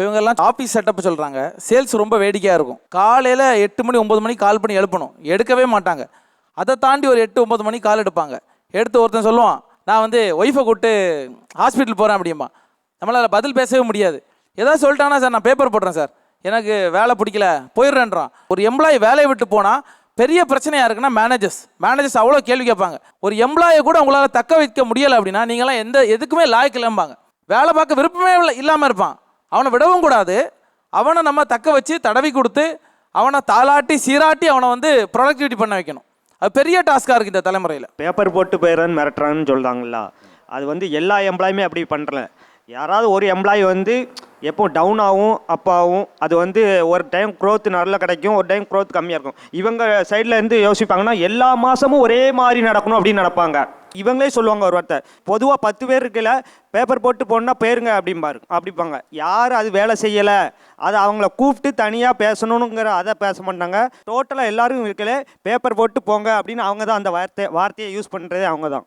இவங்கெல்லாம் office setup சொல்கிறாங்க sales ரொம்ப வேடிக்கையாக இருக்கும். காலையில் எட்டு மணி ஒம்பது மணிக்கு கால் பண்ணி எழுப்பணும். எடுக்கவே மாட்டாங்க. அதை தாண்டி ஒரு எட்டு ஒம்பது மணிக்கு கால் எடுப்பாங்க. எடுத்து ஒருத்தன் சொல்லுவான் நான் வந்து ஒய்ஃபை கூப்பிட்டு ஹாஸ்பிட்டல் போகிறேன் அப்படிம்பா நம்மளால் பதில் பேசவே முடியாது. ஏதாவது சொல்லிட்டானா சார் நான் பேப்பர் போடுறேன் சார். எனக்கு வேலை பிடிக்கல போயிடுறேன்றான். ஒரு எம்ப்ளாயி வேலையை விட்டு போனால் பெரிய பிரச்சனையாக இருக்குன்னா மேனேஜர்ஸ் மேனேஜர்ஸ் அவ்வளோ கேள்வி கேட்பாங்க. ஒரு எம்ப்ளாயை கூட உங்களால் தக்க வைக்க முடியலை அப்படின்னா நீங்களாம் எந்த எதுக்குமே லாய்க்கு இல்லைம்பாங்க. வேலை பார்க்க விருப்பமே இல்லாமல் இருப்பான். அவனை விடவும் கூடாது. அவனை நம்ம தக்க வச்சு தடவி கொடுத்து அவனை தாளாட்டி சீராட்டி அவனை வந்து ப்ரொடக்டிவிட்டி பண்ண வைக்கணும். அது பெரிய டாஸ்காக இருக்குது இந்த தலைமுறையில். பேப்பர் போட்டு போயிடுறேன்னு மிரட்டுறான்னு சொல்கிறாங்களா அது வந்து எல்லா எம்ப்ளாயுமே அப்படி பண்ணுறல யாராவது ஒரு எம்ப்ளாயி வந்து எப்போ டவுன் ஆகும் அப் ஆகும் அது வந்து ஒரு டைம் க்ரோத் நல்லா கிடைக்கும் ஒரு டைம் க்ரோத் கம்மியாக இருக்கும். இவங்க சைடில் இருந்து யோசிப்பாங்கன்னா எல்லா மாதமும் ஒரே மாதிரி நடக்கணும் அப்படின்னு நடப்பாங்க இவங்களே சொல்லுவாங்க ஒரு வார்த்தை. பொதுவாக பத்து பேர் இருக்கல பேப்பர் போட்டு போனால் பேருங்க அப்படிம்பாரு. அப்படிப்பாங்க யார் அது வேலை செய்யலை? அதை அவங்கள கூப்பிட்டு தனியாக பேசணுங்கிற அதை பேச மாட்டாங்க. டோட்டலாக எல்லாரும் இருக்கல பேப்பர் போட்டு போங்க அப்படின்னு அவங்க தான் அந்த வார்த்தை வார்த்தையை யூஸ் பண்ணுறதே அவங்க தான்